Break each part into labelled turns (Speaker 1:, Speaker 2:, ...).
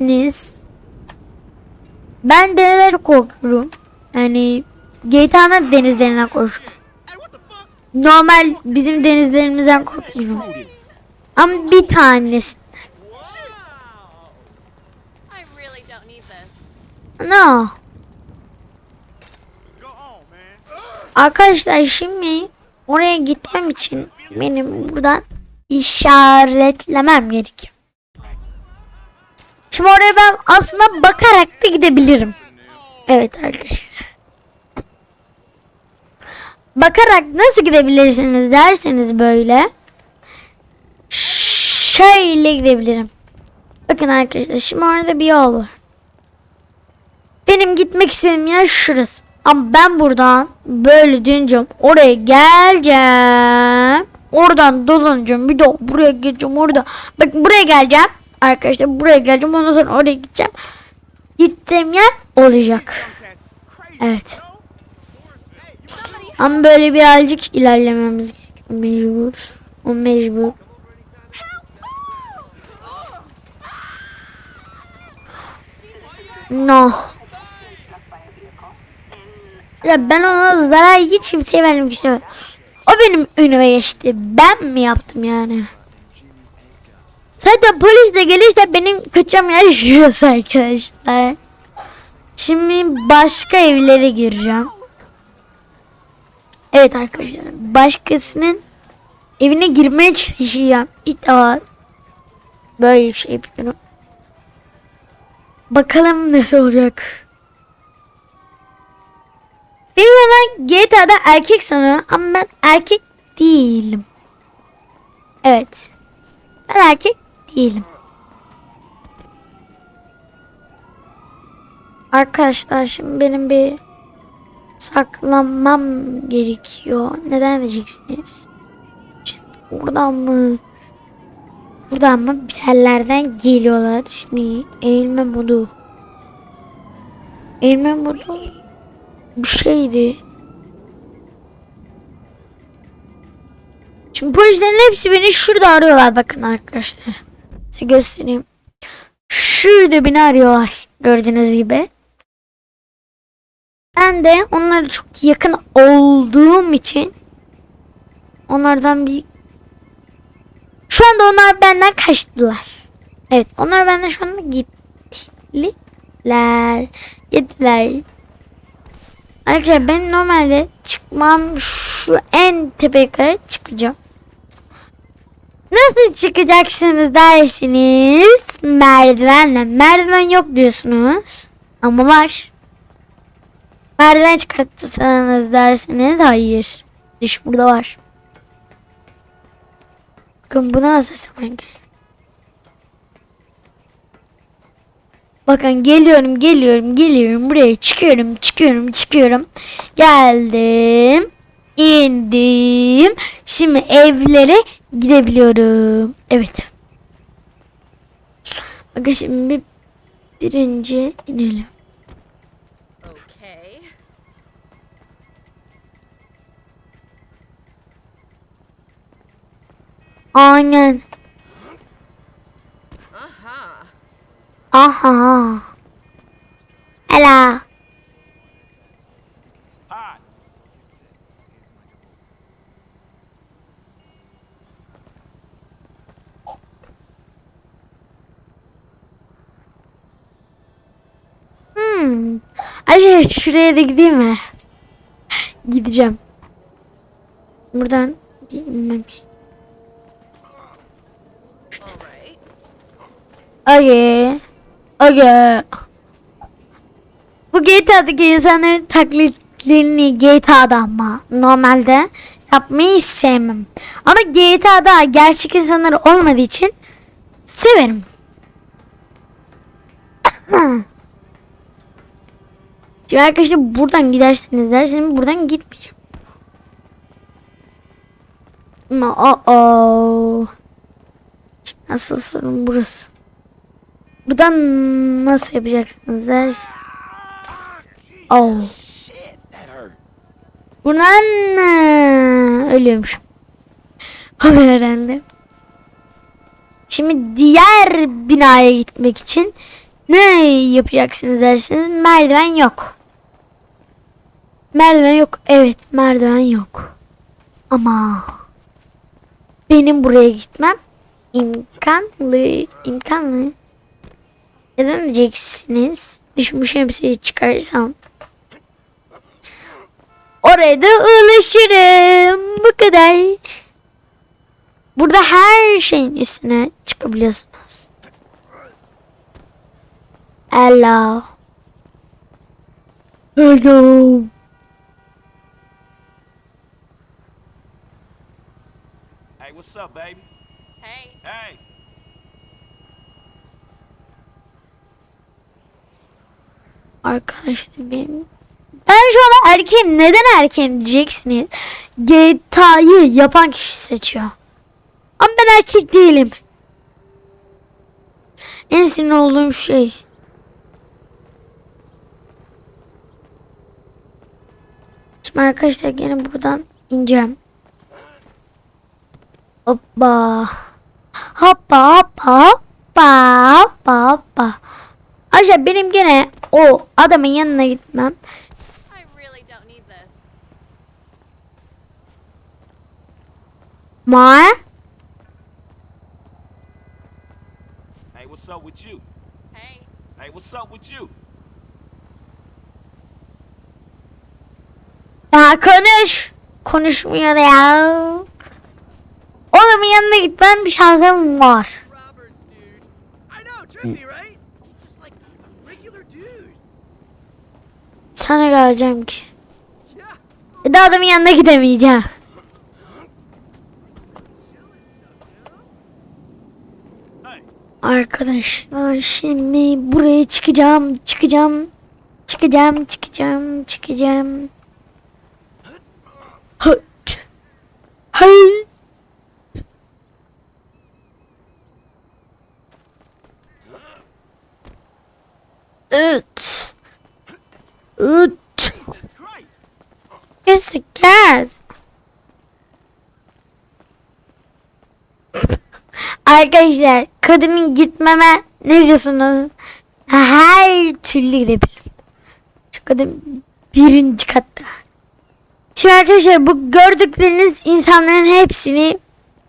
Speaker 1: Deniz. Ben denizlere korkuyorum. Yani GTA'nın denizlerinden korkuyorum. Normal bizim denizlerimizden korkmuyorum. Ama bir tanesi. No. Arkadaşlar şimdi oraya gitmem için benim buradan işaretlemem gerekiyor. Şimdi oraya ben aslında bakarak da gidebilirim. Evet arkadaşlar. Bakarak nasıl gidebilirsiniz derseniz böyle. Şöyle gidebilirim. Bakın arkadaşlar şimdi orada bir yol var. Benim gitmek istediğim yer şurası. Ama ben buradan böyle döneceğim. Oraya geleceğim. Oradan dolanacağım. Bir de buraya geleceğim. Orada. Bak buraya geleceğim. Arkadaşlar buraya geleceğim. Ondan sonra oraya gideceğim. Gittiğim yer olacak. Evet. Ama böyle birazcık ilerlememiz. Mecbur. O mecbur. No. Ya ben ona zarar hiç kimseye vermek istemiyorum. O benim önüme geçti. Ben mi yaptım yani? Zaten polis de gelirse benim kaçacağım yer arkadaşlar. Şimdi başka evlere gireceğim. Evet arkadaşlar. Başkasının evine girmeye çalışacağım. İlk defa böyle bir şey yapıyorum. Bakalım nasıl olacak. Bir bana GTA'da erkek sanıyor ama ben erkek değilim. Evet. Ben erkek değilim. Arkadaşlar şimdi benim bir saklanmam gerekiyor. Neden diyeceksiniz? Şimdi Buradan mı? Buradan mı? Bir yerlerden geliyorlar. Şimdi eğilme modu. Eğilme modu bir şeydi. Şimdi polislerin hepsi beni şurada arıyorlar bakın arkadaşlar. Size göstereyim. Şurada beni arıyorlar. Gördüğünüz gibi. Ben de onlara çok yakın olduğum için onlardan bir şu anda onlar benden kaçtılar. Evet onlar benden şu anda gittiler. Gittiler. Arkadaşlar ben normalde çıkmam şu en tepeye kadar çıkacağım. Nasıl çıkacaksınız dersiniz merdivenle. Merdiven yok diyorsunuz. Ama var. Merdiven çıkartırsanız dersiniz hayır. Düş burada var. Bakın buna nasıl sapan Bakın geliyorum geliyorum geliyorum buraya çıkıyorum çıkıyorum çıkıyorum. Geldim. indim. Şimdi evlere gidebiliyorum. Evet. Bakın şimdi bir, birinci inelim.
Speaker 2: Okay.
Speaker 1: Aynen.
Speaker 2: Uh-huh.
Speaker 1: Aha. Hello. Şuraya da gideyim mi? Gideceğim. Buradan bilmem. Okay. Okay. Bu GTA'daki insanların taklitlerini GTA'da ama normalde yapmayı hiç sevmem. Ama GTA'da gerçek insanlar olmadığı için severim. Şimdi arkadaşlar buradan giderseniz derseniz buradan gitmeyeceğim. Ama o Asıl sorun burası. Buradan nasıl yapacaksınız dersin? Oh. Buradan eee, ölüyormuş. Haber herhalde. Şimdi diğer binaya gitmek için Ne yapacaksınız dersiniz? Merdiven yok. Merdiven yok. Evet merdiven yok. Ama benim buraya gitmem imkanlı. imkanlı. Neden diyeceksiniz? Düşmüş şemsiyeyi çıkarsam. Oraya da ulaşırım. Bu kadar. Burada her şeyin üstüne çıkabiliyorsunuz. Hello. Hello.
Speaker 3: What's up, baby?
Speaker 2: Hey.
Speaker 3: Hey.
Speaker 1: Arkadaşlar benim. Ben şu an erkeğim. Neden erkeğim diyeceksiniz. GTA'yı yapan kişi seçiyor. Ama ben erkek değilim. En sinir olduğum şey. Şimdi arkadaşlar gene buradan ineceğim. Hoppa. Hoppa hoppa hoppa hoppa hoppa. Ayrıca benim gene o adamın yanına gitmem.
Speaker 2: I really don't need this.
Speaker 1: Ma
Speaker 3: Hey, what's up with you?
Speaker 2: Hey.
Speaker 3: Hey, what's up with you?
Speaker 1: ya konuş. Konuşmuyor ya. Adamın yanına gitmem bir şansım var.
Speaker 4: Dude.
Speaker 1: Sana geleceğim ki. Bir de adamın yanına gidemeyeceğim. Arkadaşlar şimdi buraya çıkacağım, çıkacağım, çıkacağım, çıkacağım, çıkacağım. Hıt. Üt. Üt. It's a cat. Arkadaşlar kadının gitmeme ne diyorsunuz? Her türlü gidebilirim. Şu kadın birinci katta. Şimdi arkadaşlar bu gördükleriniz insanların hepsini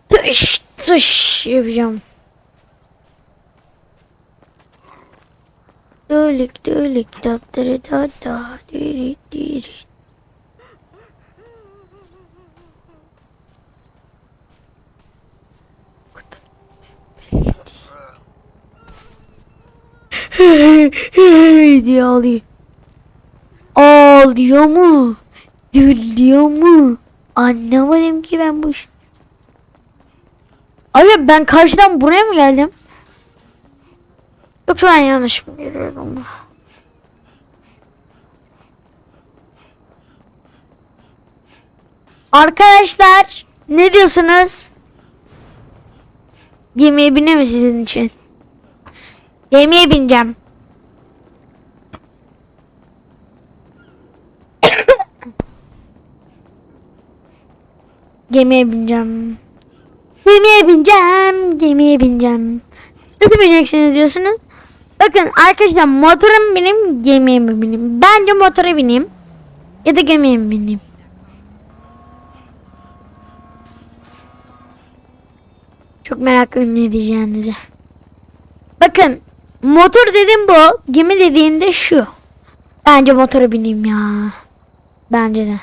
Speaker 1: tış tış yapacağım. Dölük dölük da da da diri diri. diye ağlıyor. Ağlıyor mu? Gülüyor mu? Anlamadım ki ben bu iş. Abi ben karşıdan buraya mı geldim? Yoksa ben yanlış mı görüyorum? Arkadaşlar ne diyorsunuz? Gemiye biner mi sizin için? Gemiye bineceğim. Gemiye bineceğim. Gemiye bineceğim. Gemiye bineceğim. Nasıl bineceksiniz diyorsunuz? Bakın arkadaşlar motora mı bineyim gemiye mi bineyim? Bence motora bineyim. Ya da gemiye mi bineyim? Çok meraklıyım ne diyeceğinize. Bakın motor dedim bu. Gemi dediğimde şu. Bence motora bineyim ya. Bence de.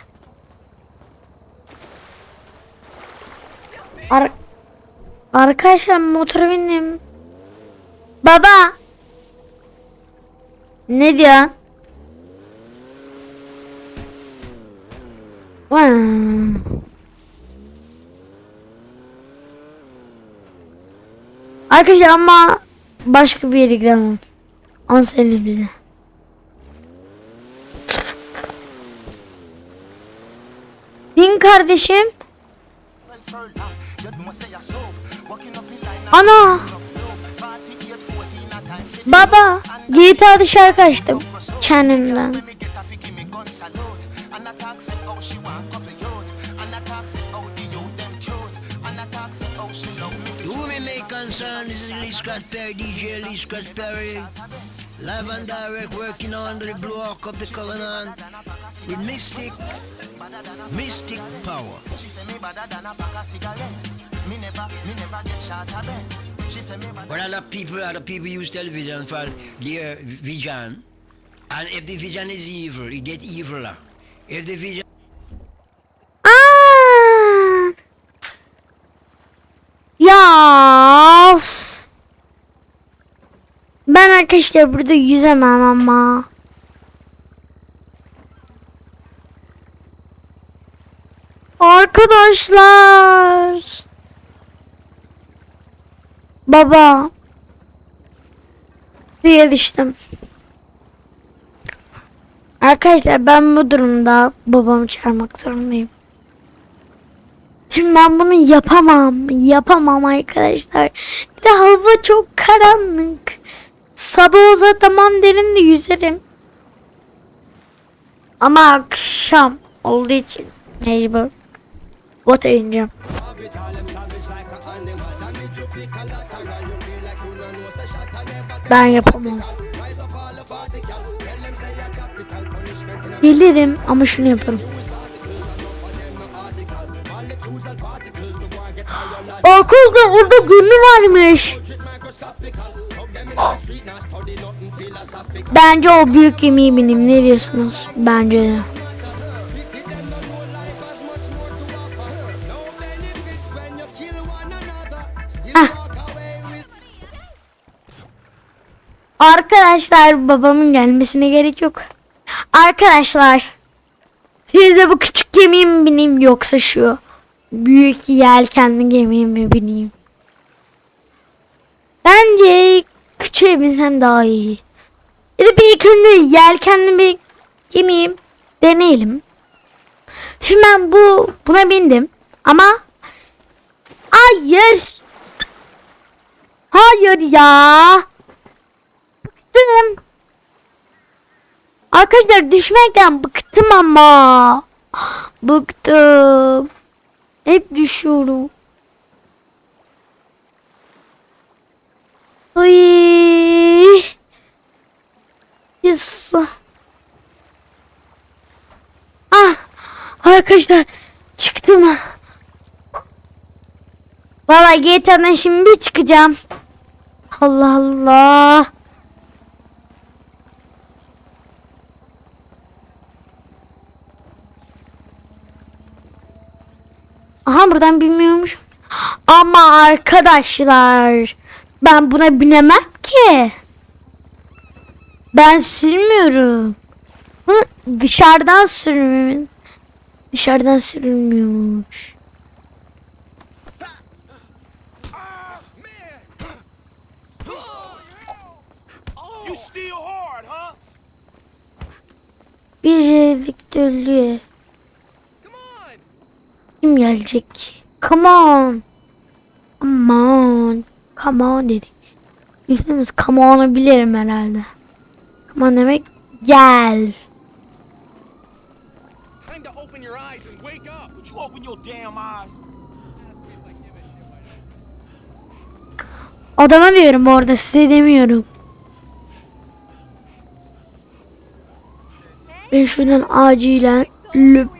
Speaker 1: Ar Arkadaşlar motora bindim. Baba. Ne diyorsun? Arkadaşlar ama başka bir yere gidemem. An söyle bize. Bin kardeşim. Ana. Baba. GTA'da şarkı açtım. Kendimden.
Speaker 5: You me make concern, this is Lee Scratch Perry, DJ Lee Scratch Perry. Live and direct working under the block of the covenant with mystic, mystic power.
Speaker 6: She say me better than a pack of cigarette. Me never, me never get shot a
Speaker 5: But a lot of people, other people use television for their vision. And if the vision is evil, it get eviler. If the vision
Speaker 1: Aa! Ya. of. Ben arkadaşlar burada yüzemem ama. Arkadaşlar. Baba. Suya düştüm. Arkadaşlar ben bu durumda babamı çağırmak zorundayım. Şimdi ben bunu yapamam. Yapamam arkadaşlar. Bir de hava çok karanlık. Sabah olsa tamam derim de yüzerim. Ama akşam olduğu için mecbur. Bota ineceğim. Ben yapamam. Gelirim ama şunu yaparım. Arkadaşlar orada gemi varmış. Bence o büyük gemiyi benim. Ne diyorsunuz? Bence de. Arkadaşlar babamın gelmesine gerek yok. Arkadaşlar siz de bu küçük gemiye mi bineyim yoksa şu büyük yelkenli gemiye mi bineyim? Bence küçüğe binsem daha iyi. Ya da bir önce yelkenli bir gemiyi deneyelim. Şimdi ben bu buna bindim ama hayır hayır ya bıktım arkadaşlar düşmekten bıktım ama bıktım hep düşüyorum Ay. Yes. Ah, arkadaşlar çıktım. Valla GTA'dan şimdi çıkacağım. Allah Allah. Aha buradan bilmiyormuş. Ama arkadaşlar ben buna binemem ki. Ben sürmüyorum. Hı, dışarıdan sürmüyorum. Dışarıdan sürülmüyormuş.
Speaker 3: You still hard, huh?
Speaker 1: Bir
Speaker 4: Come on!
Speaker 1: Kim gelecek? Come on. Come on. Come on dedik. Bildiğimiz come on'u bilirim herhalde. Come on demek gel.
Speaker 4: Time to open your eyes and wake up!
Speaker 3: Would you open your damn eyes?
Speaker 1: Adama diyorum orada size demiyorum. Ben şuradan acilen lüp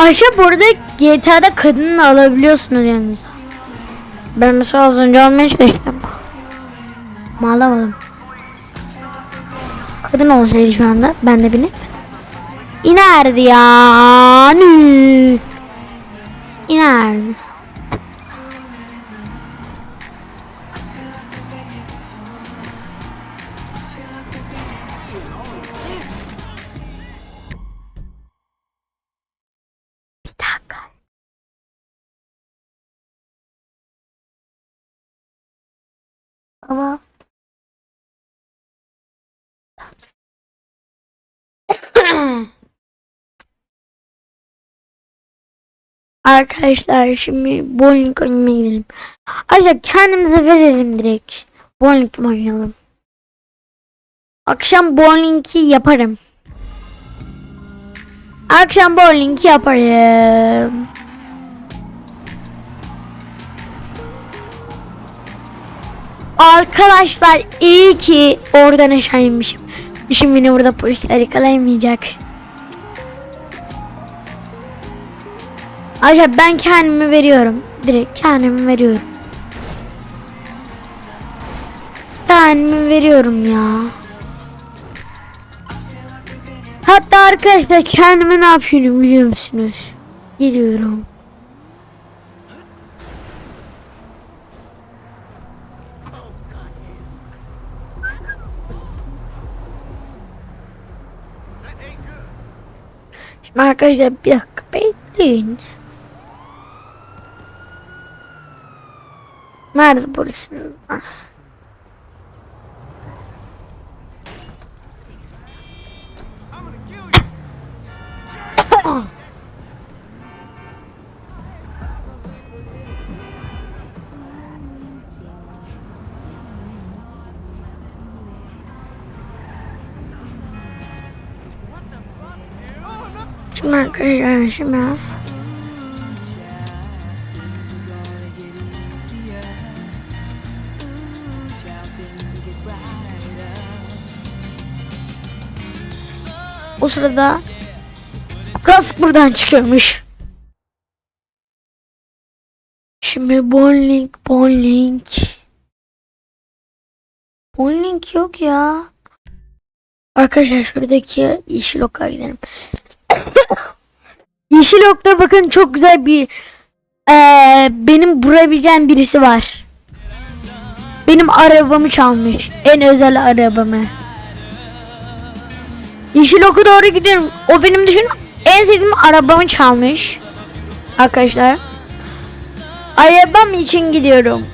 Speaker 1: Ayşe bu arada GTA'da kadını alabiliyorsunuz yanınıza. Ben mesela az önce almaya çalıştım. Ama alamadım. Kadın olsaydı şu anda ben de binip inerdi ya. İnerdi. Arkadaşlar şimdi bowling oynamaya gidelim. Acaba kendimize verelim direkt. Bowling oynayalım? Akşam bowling'i yaparım. Akşam bowling'i yaparım. Arkadaşlar iyi ki oradan aşağı inmişim. Şimdi beni burada polisler yakalayamayacak. Arkadaşlar ben kendimi veriyorum. Direkt kendimi veriyorum. Kendimi veriyorum ya. Hatta arkadaşlar kendime ne yapıyorum biliyor musunuz? Gidiyorum. Şimdi arkadaşlar bir dakika bekleyin. Nerede polisiniz? Ah. Şimdi arkadaşlar şimdi sırada kask buradan çıkıyormuş. Şimdi bowling, bowling. Bowling yok ya. Arkadaşlar şuradaki yeşil oka gidelim. yeşil okta bakın çok güzel bir eee, benim vurabileceğim birisi var. Benim arabamı çalmış. En özel arabamı. Yeşil oku doğru gidiyorum. O benim düşün en sevdiğim arabamı çalmış. Arkadaşlar. Arabam için gidiyorum.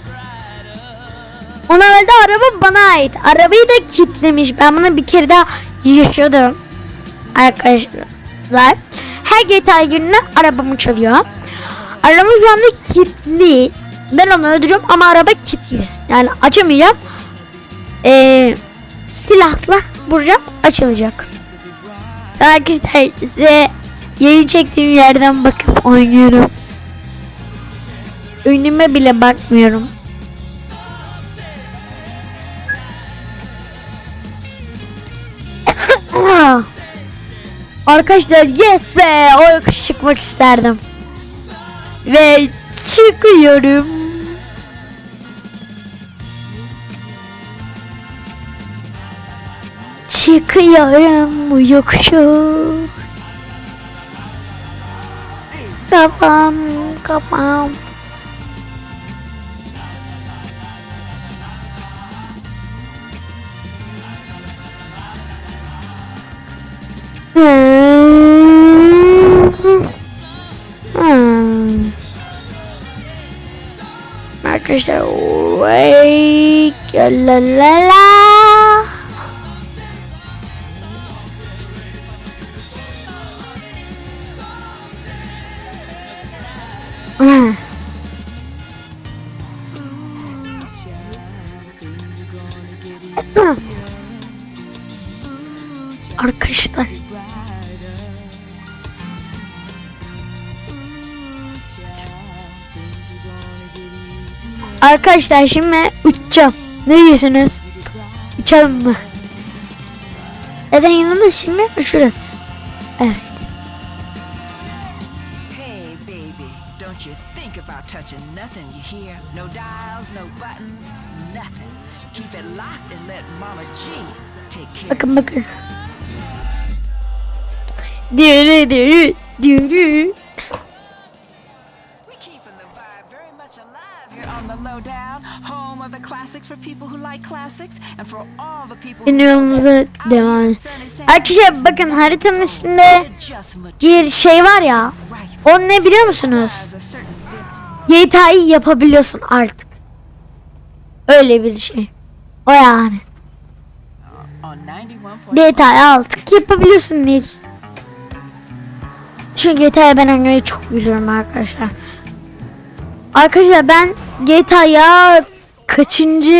Speaker 1: Ona da araba bana ait. Arabayı da kilitlemiş. Ben bunu bir kere daha yaşadım. Arkadaşlar. Her GTA gününe arabamı çalıyor. Arabam şu anda kilitli. Ben onu öldürüyorum ama araba kilitli. Yani açamayacağım. Ee, silahla vuracağım açılacak. Arkadaşlar size yayın çektiğim yerden bakıp oynuyorum. Önüme bile bakmıyorum. Arkadaşlar yes be o çıkmak isterdim. Ve çıkıyorum. yakıyorum yokuşu Kafam kafam Microsoft, wake, la la la. Arkadaşlar şimdi uçacağım. Ne diyorsunuz? Uçalım mı? Neden yanımız şimdi? Şurası. Evet.
Speaker 7: Hey, baby, don't you think about touching nothing you hear? No dials, no buttons, nothing. Keep it locked and let Mama G take care.
Speaker 1: Bakın bakın. Dürü dürü dürü.
Speaker 7: Keeping the vibe very much alive here on the lowdown, home of the classics for people who like classics, and for all the people who
Speaker 1: yolumuza devam. Arkadaşlar bakın haritanın üstünde bir şey var ya. O ne biliyor musunuz? GTA'yı yapabiliyorsun artık. Öyle bir şey. O yani.
Speaker 7: On 91.1
Speaker 1: GTA'yı artık yapabiliyorsun Nil. Çünkü GTA'ya ben oynamayı çok biliyorum arkadaşlar. Arkadaşlar ben GTA'ya kaçıncı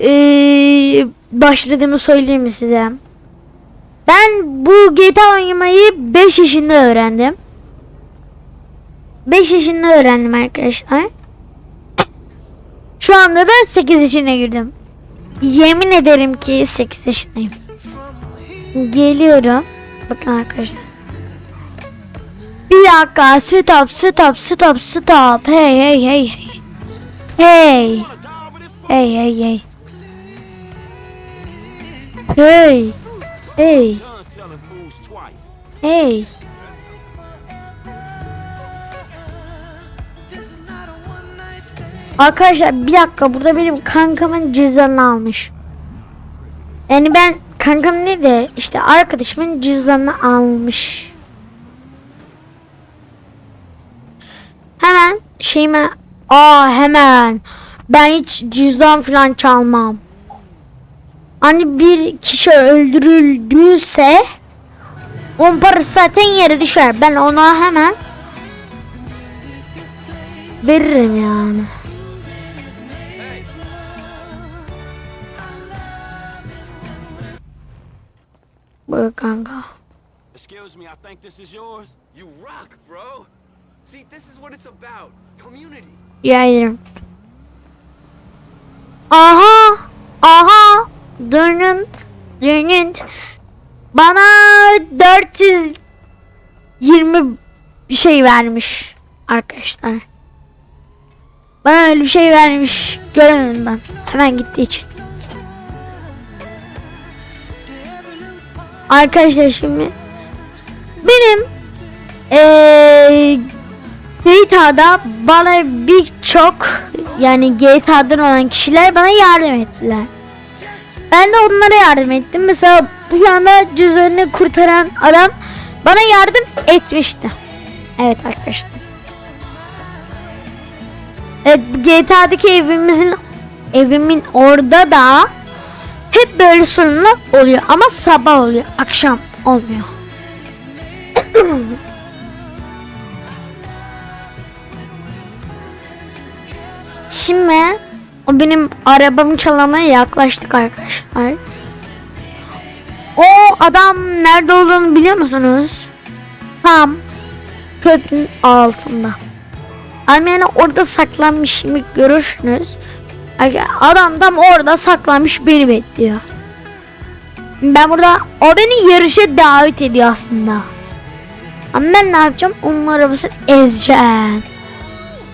Speaker 1: eee, başladığımı söyleyeyim mi size? Ben bu GTA oynamayı 5 yaşında öğrendim. 5 yaşında öğrendim arkadaşlar. Şu anda da 8 yaşına girdim. Yemin ederim ki 8 yaşındayım. Geliyorum. Bakın arkadaşlar. Bir dakika. Stop, stop, stop, stop. Hey, hey, hey, hey. Hey. Hey, hey, hey. Hey. Hey. Hey. Arkadaşlar bir dakika burada benim kankamın cüzdanını almış. Yani ben kankam ne de işte arkadaşımın cüzdanını almış. Hemen şeyime aa hemen ben hiç cüzdan falan çalmam. Hani bir kişi öldürüldüyse onun parası zaten yere düşer. Ben ona hemen veririm yani. Buyur kanka.
Speaker 3: Excuse me, I think this is yours.
Speaker 4: You rock, bro. See, this is what it's about. Community.
Speaker 1: Ederim. Aha! Aha! Dönünt. Dönünt. Bana 420 bir şey vermiş arkadaşlar. Bana öyle bir şey vermiş. Göremedim ben. Hemen gittiği için. Arkadaşlar şimdi benim eee GTA'da bana birçok yani GTA'dan olan kişiler bana yardım ettiler. Ben de onlara yardım ettim. Mesela bu anda cüzdanını kurtaran adam bana yardım etmişti. Evet arkadaşlar. Evet GTA'daki evimizin evimin orada da hep böyle sorunlar oluyor ama sabah oluyor akşam olmuyor. Şimdi o benim arabamı çalana yaklaştık arkadaşlar. O adam nerede olduğunu biliyor musunuz? Tam köprünün altında. Yani orada saklanmış şimdi görürsünüz. Adam tam orada saklanmış beni bekliyor. Ben burada o beni yarışa davet ediyor aslında. Ama ben ne yapacağım? Onun arabasını ezeceğim.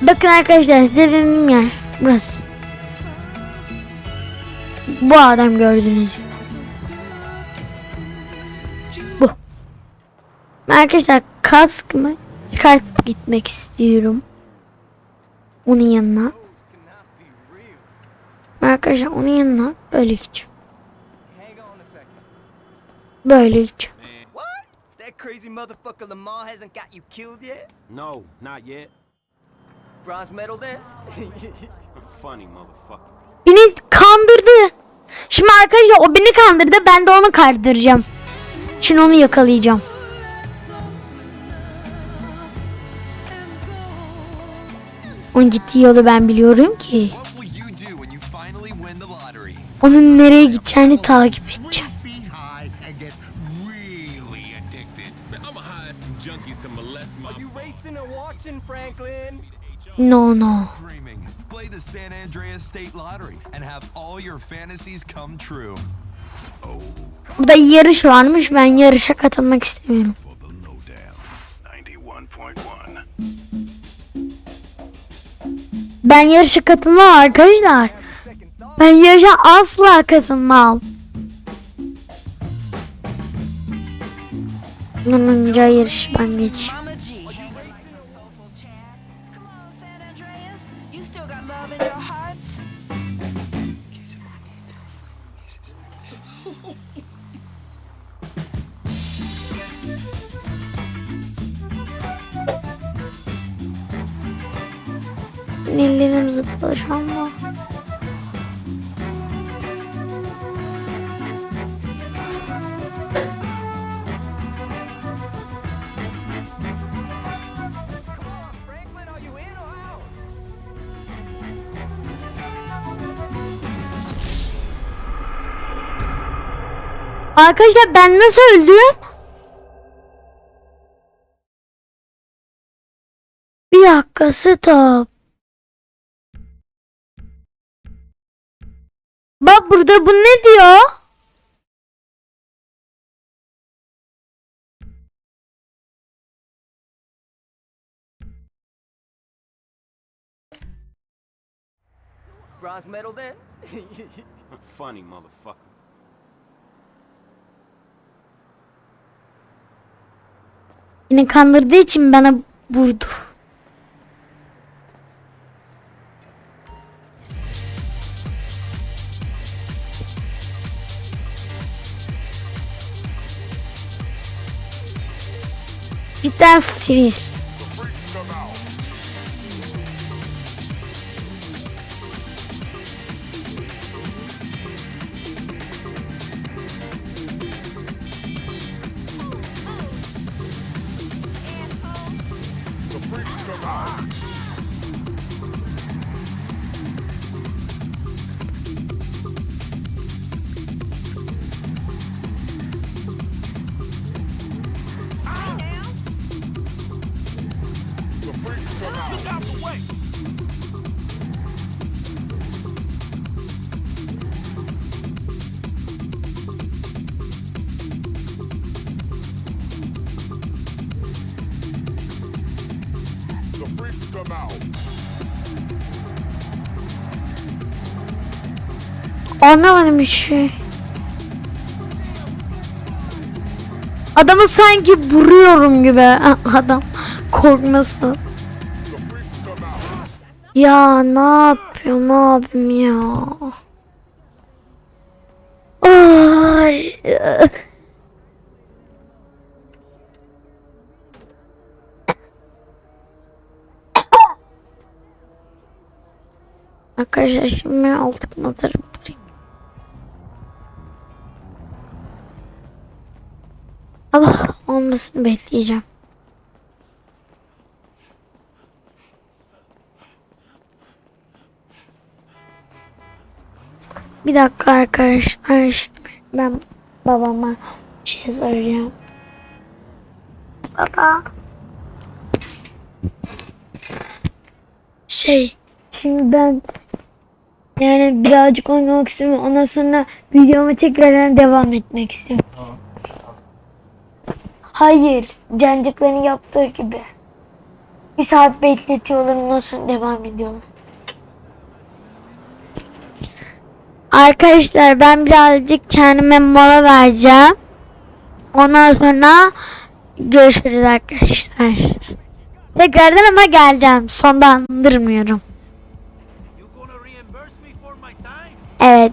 Speaker 1: Bakın arkadaşlar size dediğim yer burası. Bu adam gördüğünüz gibi. Bu. Arkadaşlar kask mı çıkartıp gitmek istiyorum. Onun yanına. Arkadaşlar onun yanına böyle gideceğim. Böyle gideceğim.
Speaker 4: That crazy motherfucker Lamar hasn't got you killed yet?
Speaker 3: No, not yet.
Speaker 4: Bronze medal then?
Speaker 3: Funny motherfucker.
Speaker 1: Beni kandırdı. Şimdi arkadaşlar o beni kandırdı ben de onu kandıracağım. Şimdi onu yakalayacağım. Onun gittiği yolu ben biliyorum ki. Onun nereye gideceğini takip edeceğim.
Speaker 8: My
Speaker 4: you racing and watching, Franklin?
Speaker 1: No no.
Speaker 9: Play the San Andreas State Lottery and have all your fantasies come true.
Speaker 1: Burada yarış varmış ben yarışa katılmak istemiyorum.
Speaker 9: For the lowdown. 91.1.
Speaker 1: Ben yarışa katılmam arkadaşlar. Ben yarışa asla katılmam. Bununca yarışı ben geç. zıplaşan var. Arkadaşlar ben nasıl öldüm? Bir dakika stop. Bak burada bu ne diyor?
Speaker 4: Bronze medal then?
Speaker 3: Funny motherfucker.
Speaker 1: Beni kandırdığı için bana vurdu. de. Cidden sinir. Anlamadım bir şey. Adamı sanki vuruyorum gibi. Adam korkmasın. Ya ne yapıyorum ne ya. Arkadaşlar şimdi altık motoru bırak. Allah olmasını bekleyeceğim. Bir dakika arkadaşlar şimdi ben babama bir şey soracağım. Baba. Şey şimdi ben yani birazcık oynamak istiyorum. Ondan sonra videoma tekrardan devam etmek istiyorum. Hayır. Cancıkların yaptığı gibi. Bir saat bekletiyorlar ondan sonra devam ediyorlar. Arkadaşlar ben birazcık kendime mola vereceğim. Ondan sonra görüşürüz arkadaşlar. Tekrardan ama geleceğim. Sonlandırmıyorum. Evet.